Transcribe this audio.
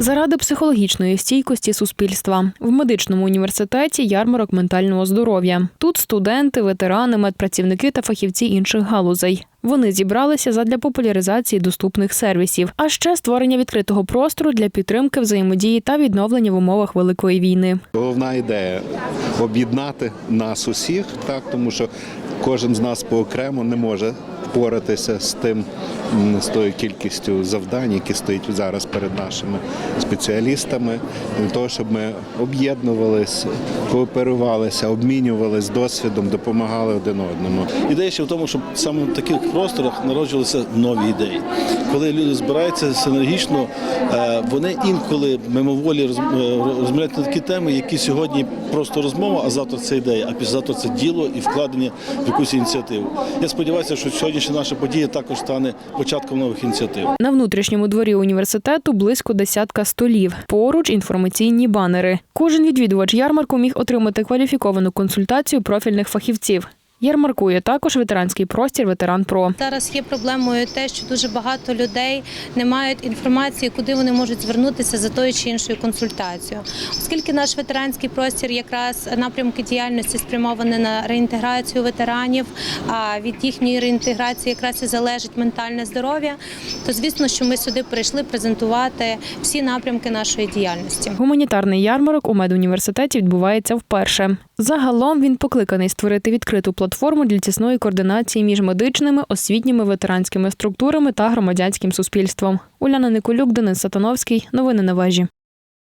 Заради психологічної стійкості суспільства в медичному університеті ярмарок ментального здоров'я. Тут студенти, ветерани, медпрацівники та фахівці інших галузей. Вони зібралися задля популяризації доступних сервісів, а ще створення відкритого простору для підтримки взаємодії та відновлення в умовах великої війни. Головна ідея об'єднати нас усіх, так тому що кожен з нас поокремо не може впоратися з тим з тою кількістю завдань, які стоять зараз перед нашими спеціалістами, для того, щоб ми об'єднувалися, кооперувалися, обмінювалися досвідом, допомагали один одному. Ідея ще в тому, щоб саме в таких просторах народжувалися нові ідеї. Коли люди збираються синергічно, е, вони інколи мимоволі е, розмовляють на такі теми, які сьогодні просто розмова, а завтра це ідея, а післязавтра це діло і вкладення в якусь ініціативу. Я сподіваюся, що сьогоднішня наша подія також стане початком нових ініціатив. На внутрішньому дворі університету близько десятка столів. Поруч інформаційні банери. Кожен відвідувач ярмарку міг отримати кваліфіковану консультацію профільних фахівців. Ярмаркує також ветеранський простір Ветеран Про. Зараз є проблемою те, що дуже багато людей не мають інформації, куди вони можуть звернутися за тою чи іншою консультацією. Оскільки наш ветеранський простір якраз напрямки діяльності спрямовані на реінтеграцію ветеранів, а від їхньої реінтеграції якраз і залежить ментальне здоров'я, то звісно, що ми сюди прийшли презентувати всі напрямки нашої діяльності. Гуманітарний ярмарок у медуніверситеті відбувається вперше. Загалом він покликаний створити відкриту платформу для тісної координації між медичними, освітніми, ветеранськими структурами та громадянським суспільством. Уляна Николюк, Денис Сатановський. Новини на вежі.